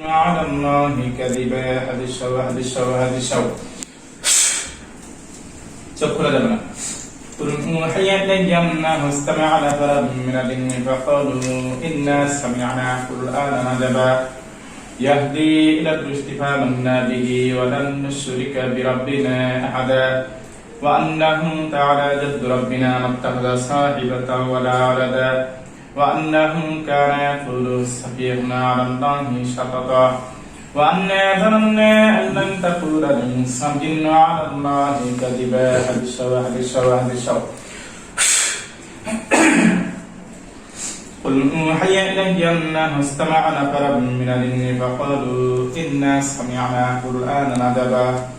على الله كذبا. الشوى هذا الشوى شكرا لنا قل أوحي إلي أنه استمع لفرد من الجن فقالوا إنا سمعنا قرآنا عجبا. يهدي إلى الرشد فآمنا به ولن نشرك بربنا أحدا. وأنه تعالى جد ربنا ما اتخذ صاحبة ولا ولدا. وأنه كان يقول سفيهنا على الله شططا. وأنا ظننا أن لن تقول الإنس الجن على الله كذبا. الشوى هذه الشوى قل أوحي إلي أنه استمع نفر من الجن فقالوا إنا سمعنا قرآنا عجبا.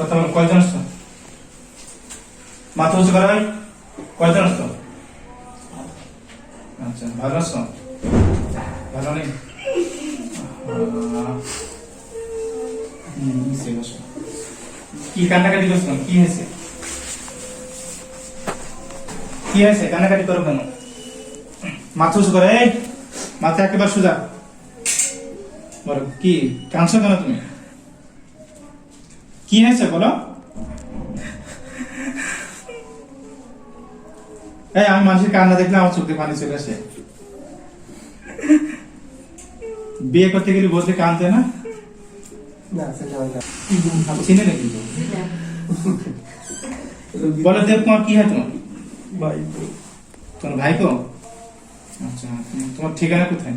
বল কয়জন আসছো মাথা উঁচু করা হয়? কয়জন আসছো আচ্ছা ভালো আছো? ভালো নেই? কি কান্নাকাটি করছ? কি হয়েছে? কি হয়েছে? কান্নাকাটি করো কেন? মাথা উঁচু করে মাথা একেবারে সোজা। বলো, কি? কাঁদছো কেন তুমি? কি হয়েছে বলো? এই আমি মানুষের কান্না দেখলে আমার চোখে পানি চলে আসে। বিয়ে করতে গেলে বলতে কানতে না? চিনে না। কিন্তু বলো দেব তোমার কি হয় তোমার? ভাই তোমার ভাই তো আচ্ছা তুমি- তোমার ঠিকানা কোথায়?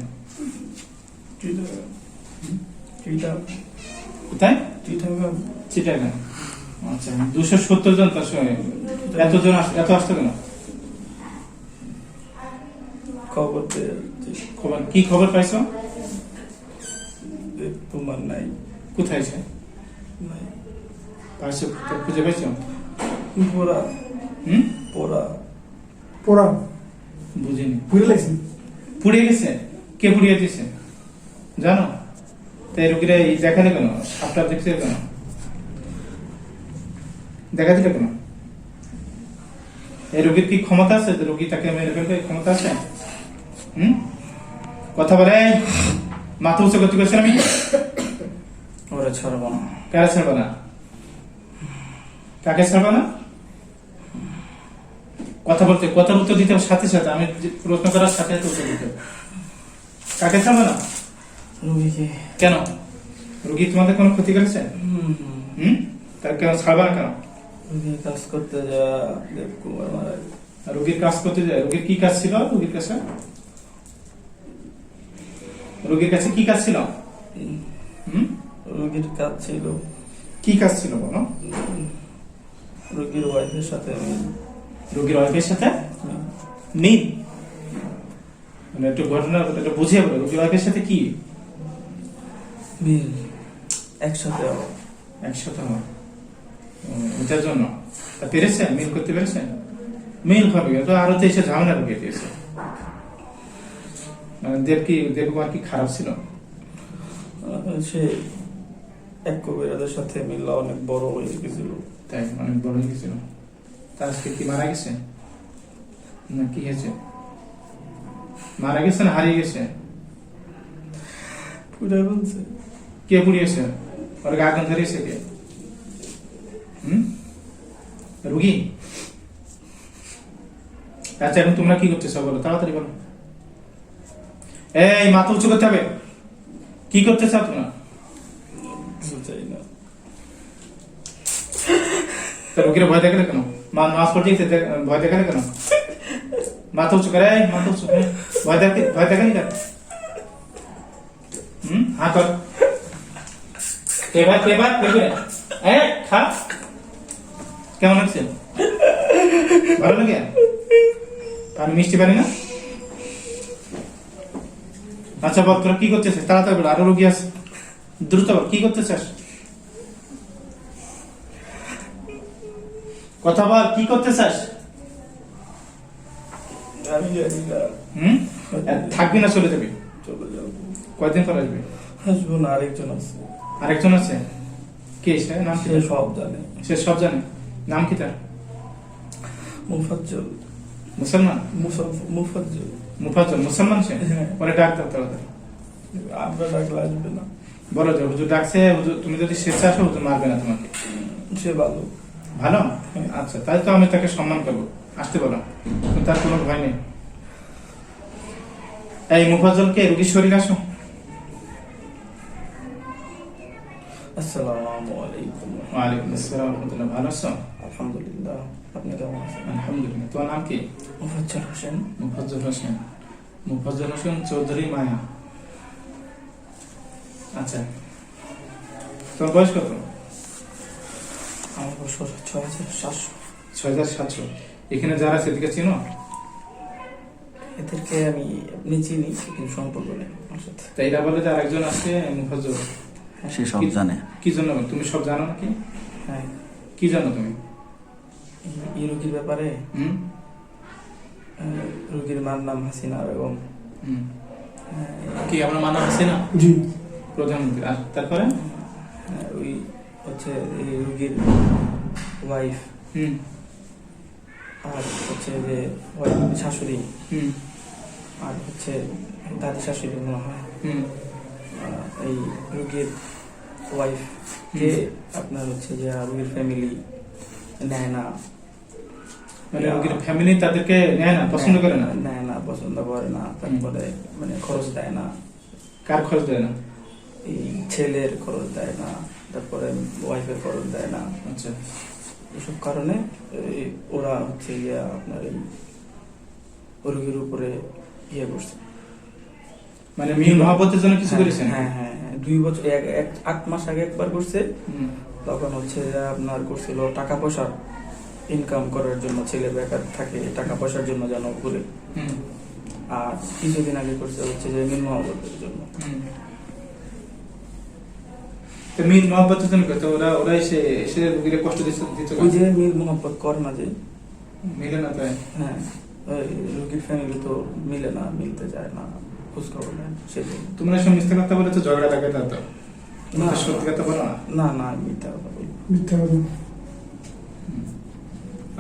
কোথায়? চিটাগাং। আচ্ছা দুশো সত্তর জন তার সঙ্গে। এতজন এত আসতো কেন খবর খবর কি খবর পাইছো? তোমার নাই। কোথায় নাই। পাইছো খুঁজে পাইছো? পোড়া। হুম? পোড়া। পোড়া। বুঝিনি। পুড়ে লাগছে পুড়িয়ে গেছে? কে পুড়িয়ে দিয়েছে? জানো? তাই রোগীরা এই দেখালে কেন? সাপটা দেখছে কেন? দেখা দিলে কেন? এই রোগীর কি ক্ষমতা আছে? রোগী তাকে মেরে ফেলবে ক্ষমতা আছে? হুম? কথা বলে মাথা উঁচু করতে গেছেন আমি? ওরা ছাড়বো না। কারা ছাড়বে না? কাকে ছাড়বে না? কথা বলতে কথার উত্তর দিতে হবে সাথে সাথে। আমি প্রশ্ন করার সাথে সাথে উত্তর দিতে কাকে ছাড়বে না? রুগীকে। কেন? রুগী তোমাদের কোনো ক্ষতি করেছে? হুম? তার কেন ছাড়বে না কেন? রুগী কাজ করতে যা দেবকুমার মারা রুগীর কাজ করতে যায় রুগীর কি কাজ ছিল রুগীর কাছে? রুগীর কাছে কি কাজ ছিল? রুগীর কাজ ছিল। কি কাজ ছিল বলো? রুগীর ওয়াইফের সাথে রুগীর ওয়াইফের সাথে? নেই মানে একটু ঘটনা একটু বুঝিয়ে বলো রুগীর ওয়াইফের সাথে কি? মিল। একসাথে একসাথে হয় এটার জন্য। তা পেরেছে মিল করতে পেরেছে মিল হবে তো আরও তো এসে ঝামেলা ঢুকিয়ে দিয়েছে মানে দেব কি দেবকুমার কি খারাপ ছিল? সে এক কবিরাদের সাথে মিল্লা অনেক বড় হয়ে গেছিল। তাই অনেক বড় হয়ে গেছিল। তা আজকে কি মারা গেছে? না কি হয়েছে? মারা গেছে না হারিয়ে গেছে? পুরা বলছে। কে পুড়িয়েছে? ওর গা আগুন ধরিয়েছে কে? রুগী আচ্ছা এখন তোমরা কি করতেছো বলো তাড়াতাড়ি বলো এই মাথা উঁচু করতে হবে কি করতে চাও তোমরা কিছু চাই না তা রুগীরা ভয় দেখালে কেন মা নামাজ পড়তে গেছে, দে- ভয় দেখালে কেন মাথা উঁচু করে এই, মাথা উঁচু করে। ভয় দেখে ভয় দেখালি কেন হুম হ্যাঁ কর এবার এবার এবার এ খা কেমন লাগছে? ভালো লাগে? পানি মিষ্টি পানি না? আচ্ছা বল তোরা কি করতেছিস? তাড়াতাড়ি বল আরও রোগী আছে। দ্রুত বল কি করতে চাস কথা বল কি করতে চাস আমি জানি না। হুম? থাকবি না চলে যাবি। চলে যাব। কয়দিন পর আসবি? আসব না আরেকজন আছে। আরেকজন আছে? কে সে নাম সে সব জানে। সে সব জানে? নাম কি তার? মুফাজ্জল। মুসলমান? মুফাজ্জল। মুফাজ্জল মুসলমান সে? হ্যাঁ। পরে ডাক দাও তাড়াতাড়ি আমরা ডাকলে আসবে না। বলো যে হুজুর ডাকছে হুজুর তুমি যদি স্বেচ্ছা আসো হুজুর মারবে না তোমাকে। সে ভালো। ভালো? আচ্ছা তাই তো আমি তাকে সম্মান করব। আসতে বলো। তার কোনো ভয় নেই। এই মুফাজ্জলকে রুগীর শরীর আসো। আসসালামু আলাইকুম। ওয়ালাইকুম আসসালাম ভালো আছো? আলহামদুলিল্লাহ আপনি কেমন আছেন আলহামদুলিল্লাহ। তোমার নাম কি? মুফাজ্জল হোসেন। মুফাজ্জল হোসেন। মুফাজ্জল হোসেন চৌধুরী মায়া। আচ্ছা। তোমার বয়স কত? আমার ছয় হাজার সাতশো। ছয় হাজার সাতশো। এখানে যারা সেদিকে চিনো? এদেরকে আমি আপনি চিনি কিন্তু সম্পর্ক নেই আমার সাথে। তাই এরা বলে যে আরেকজন আছে মুফাজ্জল। সে সব কি- জানে। কি জন্য? তুমি সব জানো নাকি? হ্যাঁ। কি জানো তুমি? এই- রোগীর ব্যাপারে রোগীর মার নাম হাসিনা বেগম। হুম। কি আপনার মানা আছে না জি। প্রধানমন্ত্রী। আর তারপরে? হ্যাঁ, ওই হচ্ছে এই রোগীর ওয়াইফ হুম। আর হচ্ছে যে শাশুড়ি। হুম। আর হচ্ছে দাদি শাশুড়ি মনে হয়। হুম। এই রোগীর ওয়াইফ কে আপনার হচ্ছে যে রোগীর ফ্যামিলি নেয় না মানে ফ্যামিলি তাদেরকে নেয় না পছন্দ করে না? নেয় না পছন্দ করে না। তারপরে মানে খরচ দেয় না। কার খরচ দেয় না? এই ছেলের খরচ দেয় না তারপরে ওয়াইফের খরচ দেয় না। আচ্ছা। এসব কারণে ওরা হচ্ছে গিয়ে আপনার এই রোগীর উপরে ইয়ে করছে। মানে মিল মহাপতের জন্য কিছু হ্যাঁ, করেছেন হ্যাঁ হ্যাঁ হ্যাঁ। দুই বছর এক এক- আট মাস আগে একবার করছে। তখন হচ্ছে আপনার করছিল টাকা পয়সা ইনকাম করার জন্য ছেলে বেকার থাকে টাকা পয়সার জন্য যেন হুম, আর কিছুদিন আগে করছে হচ্ছে যে মিল মহাবতের জন্য। মহাপতের জন্য কত ওরা ওরা এসে এসে রোগীরে কষ্ট দিচ্ছে দিচ্ছে ওই যে মিল মোহাম্মত করে না যে। মিলে না তাই? হ্যাঁ রোগীর ফ্যামিলি তো মিলে না মিলতে চায় না খোঁজ খবর নেয় জন্য তোমরা মিথ্যা কথা বলে তো ঝগড়া লাগে তা তো। না। তোমরা সত্যি কথা বলো না? না না আমি মিথ্যা কথা বলি। মিথ্যা কথা।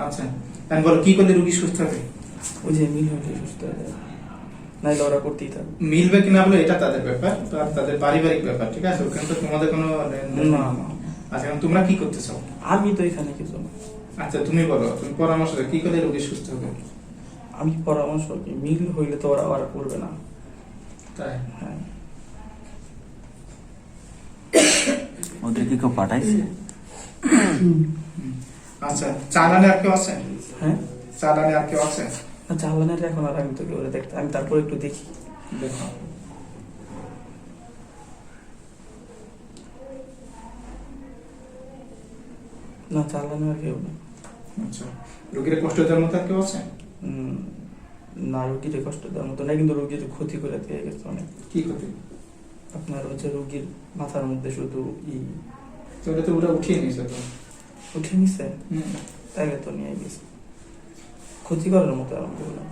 আচ্ছা আমি বলো কি করলে রুগী সুস্থ হবে? ওই যে মিল হলে সুস্থ করতেই থাকবে। মিলবে কিনা বলে এটা তাদের ব্যাপার আর তাদের পারিবারিক ব্যাপার ঠিক আছে? ওখানে তো তোমাদের কোনো না না। আচ্ছা তোমরা কি করতে চাও? আমি তো এখানে কিছু না। আচ্ছা তুমি বলো তুমি পরামর্শ দাও কি করলে রোগী সুস্থ হবে? আমি পরামর্শ কি মিল হইলে তো ওরা ওরা করবে না। তাই? হ্যাঁ। ওদের কি কেউ পাঠাইছে? আচ্ছা চালানে আর কেউ আছে? হ্যাঁ? চালানে আর কেউ আছে? না চালানের এখন আর আমি তো দেখতে আমি তারপর একটু দেখি। দেখো। না চালানের আর কেউ না আচ্ছা রোগীর কষ্ট দেওয়ার মতো আর কেউ আছে? না রুগীর কষ্ট দেওয়ার মতো না কিন্তু রুগীর ক্ষতি করে দিয়ে গেছে অনেক। কি ক্ষতি? আপনার হচ্ছে রুগীর মাথার মধ্যে শুধু ই। তো ওটা তো ওরা উঠিয়ে নিয়েছে তো? উঠে নিছে? হুম। তাইলে তো নিয়ে গেছে। ক্ষতি করার মতো আরম্ভ করলাম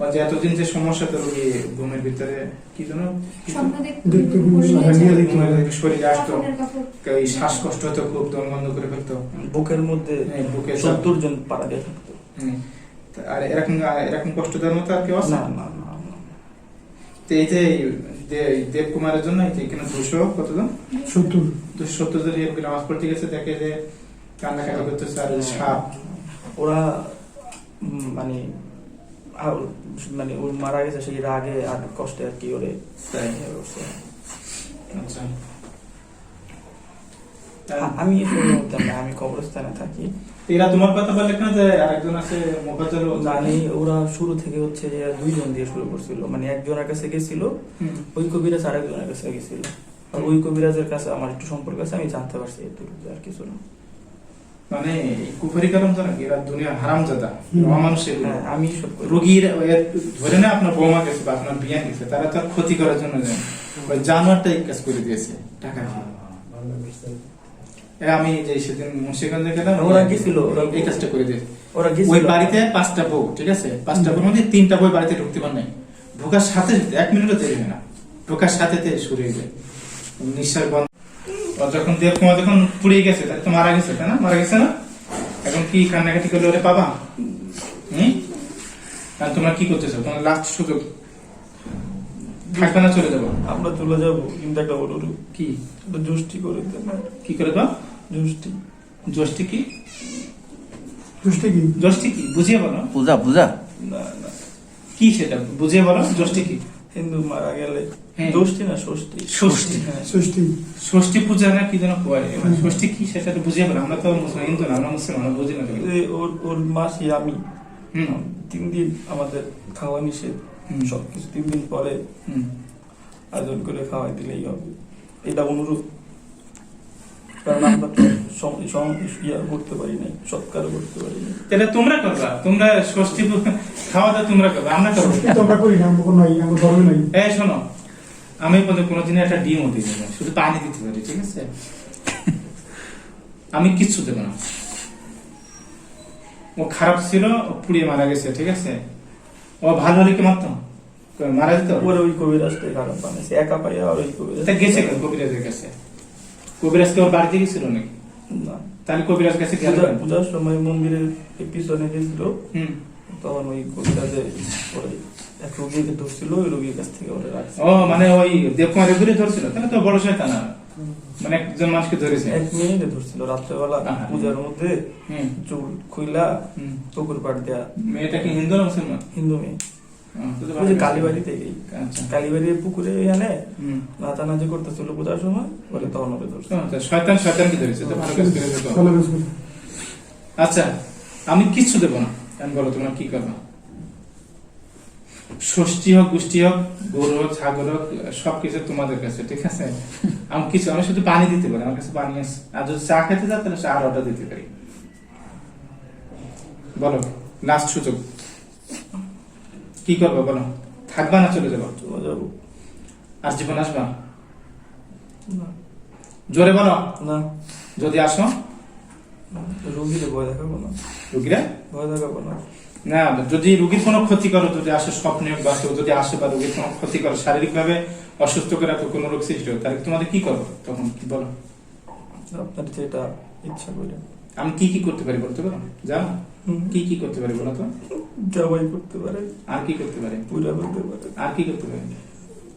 আর যে এতদিন যে সমস্যা তো রোগী ঘুমের ভিতরে কি যেন শরীরে আসতো। এই শ্বাসকষ্ট হতো খুব দম বন্ধ করে ফেলতো। বুকের মধ্যে এই বুকে। সত্তর জন পাড়া দিয়ে থাকতো। আর এরকম এরকম কষ্ট দেওয়ার মতো আর কেউ আছে? না না না না। তো এই যে এই দেব কুমারের জন্য যে এখানে দুশো কতজন সত্তর। দুশো সত্তর জন এরকম নামাজ পড়তে গেছে দেখে যে কান্নাকাটি করতেছে আর সাপ। ওরা মানে মানে ওর মারা গেছে সেই রাগে আর কষ্টে আর কি ওরে তাই। আচ্ছা। আমি না আমি কবরস্থানে থাকি। এরা তোমার কথা বলে কেন যে আরেকজন আছে মোফাজ্জল জানি? ওরা শুরু থেকে হচ্ছে যে দুইজন দিয়ে শুরু করছিল। মানে একজনের কাছে গেছিল ওই কবিরাজ আরেকজনের কাছে গেছিল। আর ওই কবিরাজের কাছে আমার একটু সম্পর্ক আছে আমি জানতে পারছি আর কিছু না। মানে কুফরি কারণ তো নাকি? এরা দুনিয়া হারামজাদা হুম। অমানুষের হ্যাঁ আমি রোগীর ধরে না আপনার বৌমা গেছে বা আপনার বিয়া গেছে তারা তো আর ক্ষতি করার জন্য যায় কাজ করে দিয়েছে টাকা আমি যে সেদিন মুন্সিগঞ্জে গেলাম ওরা গেছিল, ওরা এই কাজটা করে দিয়ে ওরা ওই বাড়িতে পাঁচটা বউ ঠিক আছে? পাঁচটা বউর মধ্যে তিনটা বই বাড়িতে ঢুকতে পার নাই। ঢোকার সাথে সাথে এক মিনিটও দেরি হয় না। ঢোকার সাথে শুরু হয়ে যায় নিঃশ্বাস বন্ধ। যখন দেব তোমার যখন পুড়িয়ে গেছে তাহলে তো মারা গেছে তাই না? মারা গেছে না? এখন কি কান্নাকাটি করলে ওরে পাবা? হুম? তোমরা কি করতেছো? তোমার লাস্ট সুযোগ থাকবে না চলে যাব। আমরা চলে যাব কিন্তু একটা কি? একটা করে দেন কি করে দাও? জুষ্টি জোষ্টি কি? কি? জোষ্টি কি? বুঝিয়ে বলো। পূজা পূজা। না না। কি সেটা? বুঝিয়ে বলো জোষ্টি কি? হিন্দু মারা গেলে হ্যাঁ। ষষ্ঠী না ষষ্ঠী? ষষ্ঠী। হ্যাঁ ষষ্ঠী। ষষ্ঠী। পূজা না কি যেন কয় এবার ষষ্ঠী কি সেটা তো বুঝিয়ে বলো। আমরা তো মুসলিম হিন্দু না আমরা মুসলিম আমরা বুঝি না ওর ওর মাসি আমি। হুম। তিন দিন আমাদের খাওয়া নিষেধ। হুম। সবকিছু তিন দিন পরে হুম। আয়োজন করে খাওয়াই দিলেই হবে। এটা অনুরোধ। কারণ আমরা তো সম- সম- করতে পারি নাই সৎকার করতে পারি নাই। তাহলে তোমরা করবা? তোমরা ষষ্ঠী খাওয়া দাওয়া তোমরা করবা? আমরা করব ষষ্ঠী করি না আমরা নাই আমরা ধর্মে নাই। এই শোনো আমি পর্যন্ত কোনোদিন একটা ডিমও দিই না শুধু পানি দিতে পারি ঠিক আছে? আমি কিচ্ছু দেবো না। ও খারাপ ছিল পুড়িয়ে মারা গেছে ঠিক আছে? ও ভালো হলে কি মারতো মারা যেত? ওর ওই কবিরাজটাই খারাপ বানাইছে একা পাইয়া আর ওই কবিরাজ তা গেছে কবিরাজের কাছে। কবিরাজকে ওর বাড়িতে গেছিল নাকি? না। তাহলে কবিরাজ কাছে পূজা- পূজার সময় মন্দিরের পিছনে গেছিল হুম। তখন ওই কবিরাজে ওই এক রোগীকে ধরছিল ওই রোগীর কাছ থেকে ওরা রাখছে। ও মানে ওই দেবকুমারের ঘুরে ধরছিল? তাহলে তো বড় শয়তান আর। মানে একজন মানুষকে ধরেছে। এক মিনিটে ধরছিল রাত্রেবেলা আহা। পূজার মধ্যে হুম। চুল খুইলা হুম। পুকুর পাড় দেয়া মেয়েটা কি হিন্দু না মুসলমান? হিন্দু মেয়ে। আচ্ছা। কালীবাড়ির পুকুরে নাচানাচি করতেছিল পূজার সময় বলে তখন শয়তান ধরেছে। আচ্ছা আমি কিচ্ছু দেবো না। আমি বলো তোমরা কি করবে? ষষ্ঠী হোক গোষ্ঠী হোক গরু হোক ছাগল হোক সবকিছু তোমাদের কাছে ঠিক আছে? আমি কিছু আমি শুধু পানি দিতে পারি আমার কাছে পানি আছে। আর যদি চা খেতে চাও তাহলে চা অর্ডার দিতে পারি। বলো লাস্ট সুযোগ। কি করব বলো? থাকবা না চলে যাব? চলে যাব। আর জীবন আসবা? জোরে বলো। না। যদি আসো। রোগীরে ভয় দেখাবো না। রুগীরা? ভয় দেখাবো না। না যদি রুগীর কোনো ক্ষতি করো যদি আসে স্বপ্নে বা কেউ যদি আসে বা রুগীর কোনো ক্ষতি করো শারীরিক ভাবে অসুস্থ করে রাখো কোনো রোগ সৃষ্টি হয় তাহলে তোমাদের কি করো তখন? কি বলো? আপনার যেটা ইচ্ছা করে। আমি কি কি করতে পারি বলতে পারো? জানো। কি কি করতে পারি বলো তো? জবাই করতে পারে। আর কি করতে পারি? পূজা করতে পারে। আর কি করতে পারি?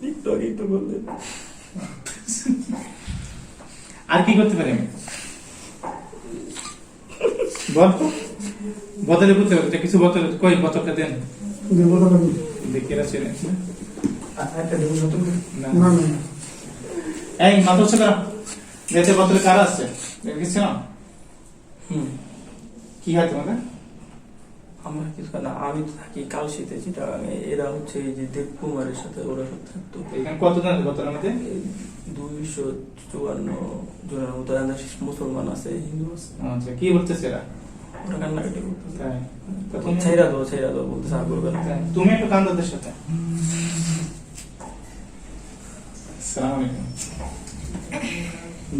একটু আগেই তো বললেন আর কি করতে পারি? বল। বদলে করতে পারি। কিছু বদলে কই? বোতলটা দেন। দেখে রাখছি না একটা দেবো নতুন না। এই মাথা ছিল দেতে বোতলে কার আছে? দেখেছি? না হুম। কি হয় তোমাদের? আমরা কিছু না আমি তো থাকি কালশিতে যেটা এরা হচ্ছে এই যে দেব কুমারের সাথে ওরা সব থাকতো। কতজন আছে মধ্যে দুইশো চুয়ান্ন জনের মতো মুসলমান আছে হিন্দু আছে। আচ্ছা কি বলতেছে এরা? ওরা কান্নাকাটি করতেছে। তুমি- দো ছেড়া দো বলতেছে আর করবে না। তুমি একটু কান্দাদের সাথে। সালাম আলাইকুম।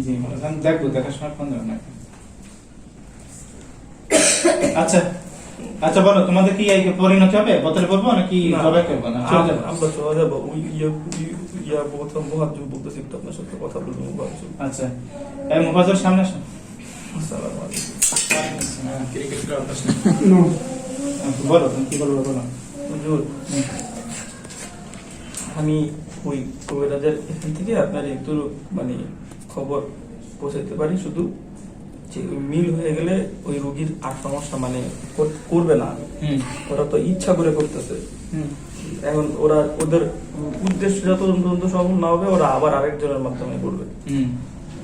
জি দেখব সময় ফোন দেবো আচ্ছা আচ্ছা বলো তোমাদের কি এই পরিণতি হবে? বোতলে পড়ব নাকি না, জবাই করব? না চলে যাব। আমরা চলে যাব। ওই ইয়া ইয়া- প্রথম মহাজু বলতেছি আপনার সাথে কথা বলব মহাজু আচ্ছা। এই মুফাজল সামনে আসো। আসসালামু আলাইকুম। হ্যাঁ, অভ্যাস নেই। আচ্ছা, বলো তুমি কি বলব বলো। হুজুর আমি ওই কবিরাজের এখান থেকে আপনার একটু মানে খবর পৌঁছাতে পারি শুধু? মিল হয়ে গেলে ওই রোগীর আর সমস্যা মানে করবে না। হুম। ওরা তো ইচ্ছা করে করতেছে। হুম। এখন ওরা ওদের উদ্দেশ্য যত পর্যন্ত সফল না হবে ওরা আবার আরেকজনের মাধ্যমে করবে।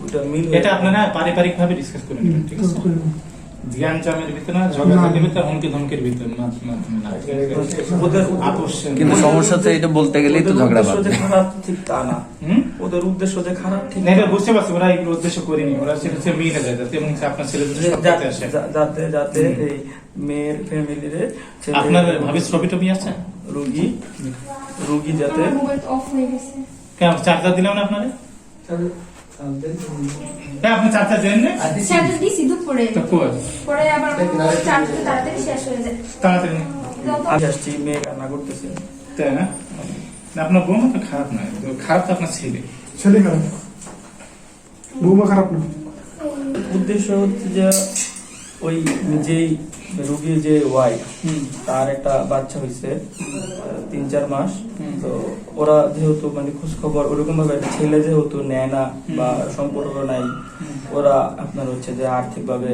ওটা মিল এটা আপনারা পারিবারিক ভাবে ডিসকাস করে নেবেন ঠিক আছে? ধ্যান চামের ভিতরে না ঝগড়াঝাটির ভিতরে হুমকি ধমকির ভিতরে না ওদের আপোষ কিন্তু সমস্যা হচ্ছে এটা বলতে গেলেই তো ঝগড়া উদ্দেশ্য খারাপ ঠিক তা না। হুম? ওদের উদ্দেশ্য যে খারাপ ঠিক না এটা বুঝতে পারছি ওরা এগুলো উদ্দেশ্য করিনি। ওরা সেটা হচ্ছে মিলে যায় যাতে এবং আপনার ছেলে দুটো যে- সবটাতে আসে যাতে যাতে এই মেয়ের ফ্যামিলির আপনার ভাবি ছবি টবি আছে? রোগী রোগী যাতে অফ হয়ে গেছে। কেন চার্জার দিলাম না আপনারে? হ্যাঁ আপনি চারটা দেন না? চার্জ দিছি। দুপুরে তো কই পরে আবার চার্জ তাড়াতাড়ি শেষ হয়ে যায়। তাড়াতাড়ি আমি আসছি মেয়ে রান্না করতেছে। তাই না? না, আপনার বৌমা তো খারাপ নয়। খারাপ তো আপনার ছেলে। ছেলে খারাপ বৌমা খারাপ না? উদ্দেশ্য হচ্ছে যে ওই যেই রুগীর যে ওয়াই তার একটা বাচ্চা হয়েছে তিন চার মাস। তো ওরা যেহেতু মানে খোঁজ খবর ওরকম ভাবে ছেলে যেহেতু নেয় না বা সম্পর্ক নাই ওরা আপনার হচ্ছে যে আর্থিক ভাবে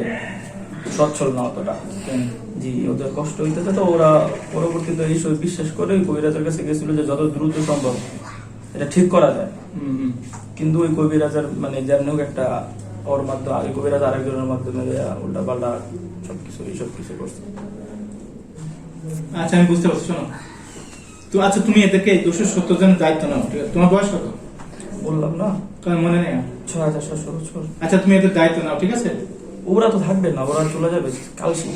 সচ্ছল না অতটা। জি ওদের কষ্ট হইতেছে। তো ওরা পরবর্তীতে এইসব বিশ্বাস করে কবিরাজের কাছে গেছিল যে যত দ্রুত সম্ভব এটা ঠিক করা যায়। কিন্তু ওই কবিরাজার মানে যেমন একটা ওর মাধ্যমে ওই কবিরাজ আরেকজনের মাধ্যমে উল্টা পাল্টা সবকিছু এইসব কিছু করছে। আচ্ছা আমি বুঝতে পারছি শোনো। তো আচ্ছা তুমি এদেরকে দুশো সত্তর জনের দায়িত্ব নাও ঠিক আছে? তোমার বয়স কত? বললাম না। তোমার মনে নেই ছয় হাজার সাতশো বছর। আচ্ছা তুমি এদের দায়িত্ব নাও ঠিক আছে? ওরা তো থাকবে না ওরা চলে যাবে কালসি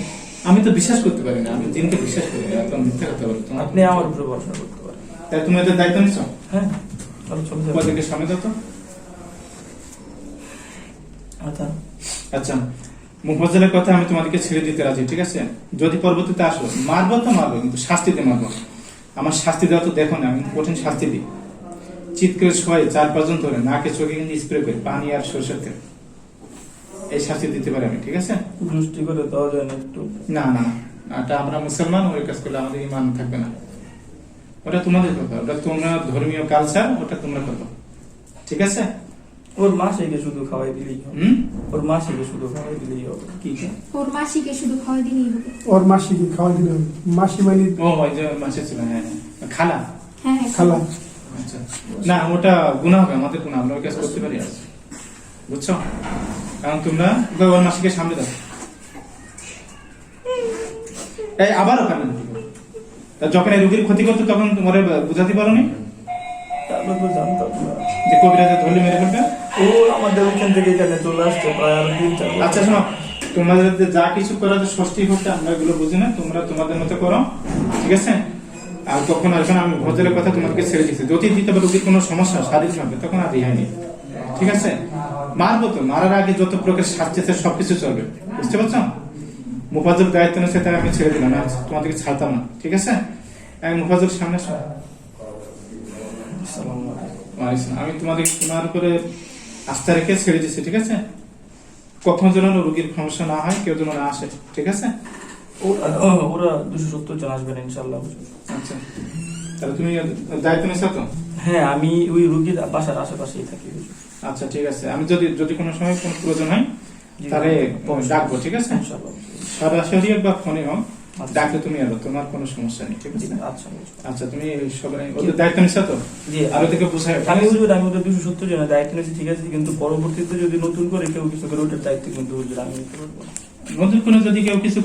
আমি তো বিশ্বাস করতে পারি না আমি দিনকে বিশ্বাস করি না একদম মিথ্যা কথা বলি আপনি আমার উপরে ভরসা করতে পারেন। তাই তুমি এদের দায়িত্ব নিচ্ছ হ্যাঁ চলো চলে যাবে। সামনে দাও তো। আচ্ছা। আচ্ছা মুফাজ্জলের কথা আমি তোমাদেরকে ছেড়ে দিতে রাজি ঠিক আছে? যদি পরবর্তীতে আসো মারবো তো মারবো কিন্তু শাস্তিতে মারবো আমার শাস্তি দেওয়া তো দেখো না আমি কঠিন শাস্তি দিই। চিৎকারে শোয়ে চার পাঁচজন ধরে নাকে চোখে কিন্তু স্প্রে করে পানি আর সরষের তেল। এই শাস্তি দিতে পারি আমি ঠিক আছে? দৃষ্টি করে দেওয়া যায় না একটু। না না এটা আমরা মুসলমান ওই কাজ করলে আমাদের ইমান থাকবে না। ওটা তোমাদের কথা ওটা তোমরা ধর্মীয় কালচার ওটা তোমরা কথা ঠিক আছে? ওর মাসিকে শুধু খাওয়াই দিলেই হবে। হুম? ওর মাসিকে শুধু খাওয়াই দিলেই হবে। কি? ওর মাসিকে শুধু খাওয়াই দিলেই হবে। ওর মাসিকে খাওয়াই দিলে হবে। মাসি মানে ও ওই যে মাসে ছিল হ্যাঁ হ্যাঁ। খালা? হ্যাঁ হ্যাঁ খালা। আচ্ছা। না ওটা গুণা হবে আমাদের গুণা আমরা ওই কাজ করতে পারি আর বুঝছ? কারণ তোমরা ওর মাসিকে সামনে দাও। এই আবার ওখানে তা যখন এই রোগীর ক্ষতি করতো তখন তোমার বুঝাতে পারো নি তারপরে তো জানতাম যে কবিরাজে ধরলে মেরে ফেলবে? ও আমাদের ওইখান থেকে এখানে চলে আসছে প্রায় আরও তিন আচ্ছা শোনো, তোমাদের যে কিছু করা ষষ্ঠী হচ্ছে আমরা এগুলো বুঝি না, তোমরা তোমাদের মতো করো, ঠিক আছে? আর তখন আসবে আমি ভদ্রের কথা তোমাকে ছেড়ে দিচ্ছি। যদি দিতে পারে রোগীর কোনো সমস্যা শারীরিক হবে, তখন আর রেহাই নেই, ঠিক আছে? মারবো তো, মারার আগে যত প্রকার আছে, সবকিছু চলবে, বুঝতে পারছ? মুফাজুল দায়িত্ব নিয়েছে, তাই আমি ছেড়ে দিলাম না তোমাদেরকে ছাড়তাম না, ঠিক আছে? আমি মুফাজুল সামনে। আমি তোমাদের তোমার উপরে আস্থা রেখে ছেড়ে দিচ্ছি ঠিক আছে? কখনো যেন রুগীর সমস্যা না হয় কেউ যেন না আসে ঠিক আছে? ওরা- দুশো সত্তর জন আসবেন ইনশাল্লাহ আচ্ছা। তাহলে তুমি দায়িত্ব নিছো তো? হ্যাঁ আমি ওই রুগীর বাসার আশেপাশেই থাকি। আচ্ছা ঠিক আছে। আমি যদি যদি কোনো সময় কোনো প্রয়োজন হয় তাহলে ডাকবো ঠিক আছে? ইনশাল্লাহ সরাসরি বা ফোনে হোক। ডাকলে তুমি এলো তোমার কোনো সমস্যা নেই ঠিক আছে? আচ্ছা আচ্ছা। তুমি সবাই ওদের দায়িত্ব নিছো তো? জি আর ওদেরকে বুঝাই আমি বুঝব আমি ওদের দুশো সত্তর জনের দায়িত্ব নিচ্ছি ঠিক আছে? কিন্তু পরবর্তীতে যদি নতুন করে কেউ কিছু করে ওটার দায়িত্ব কিন্তু আমি নিতে পারব নতুন করে যদি কেউ কিছু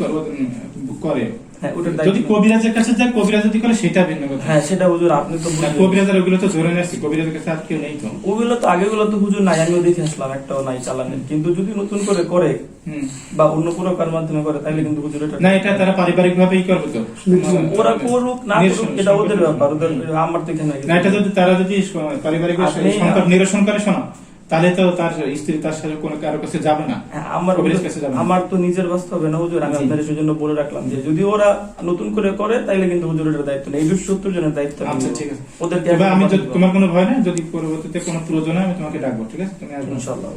করে হ্যাঁ ওটার যদি কবিরাজের কাছে যায় কবিরাজ যদি করে সেটা ভিন্ন কথা। হ্যাঁ সেটা হুজুর আপনি তো কবিরাজের ওগুলো তো ধরে নিয়েছি কবিরাজের কাছে আর কেউ নেই তো। ওগুলো তো আগেগুলো তো হুজুর নাই আমিও দেখে আসলাম একটাও নাই চালানের। কিন্তু যদি নতুন করে করে বা অন্য কোনো কার মাধ্যমে করে তাহলে কিন্তু হুজুর এটা না এটা তারা পারিবারিক ভাবেই করবে তো। ওরা করুক না করুক এটা ওদের ব্যাপার ওদের আমার তো এখানে না এটা যদি তারা যদি পারিবারিক সংকট নিরসন করে শোনো। তাহলে তো তার স্ত্রী তার সাথে কোনো কারও কাছে যাবে না। হ্যাঁ, আমার কাছে যাবে আমার তো নিজের বাস্তব হবে না হুজুর আমি। আপনাদের সেজন্য বলে রাখলাম যে যদি ওরা নতুন করে করে তাইলে কিন্তু হুজুরের দায়িত্ব নেই। দুশো সত্তর জনের দায়িত্ব আচ্ছা ঠিক আছে। ওদেরকে আমি তোমার কোনো ভয় নেই? যদি পরবর্তীতে কোনো প্রয়োজন হয় আমি তোমাকে ডাকবো ঠিক আছে? তুমি আসবে। ইনশাআল্লাহ।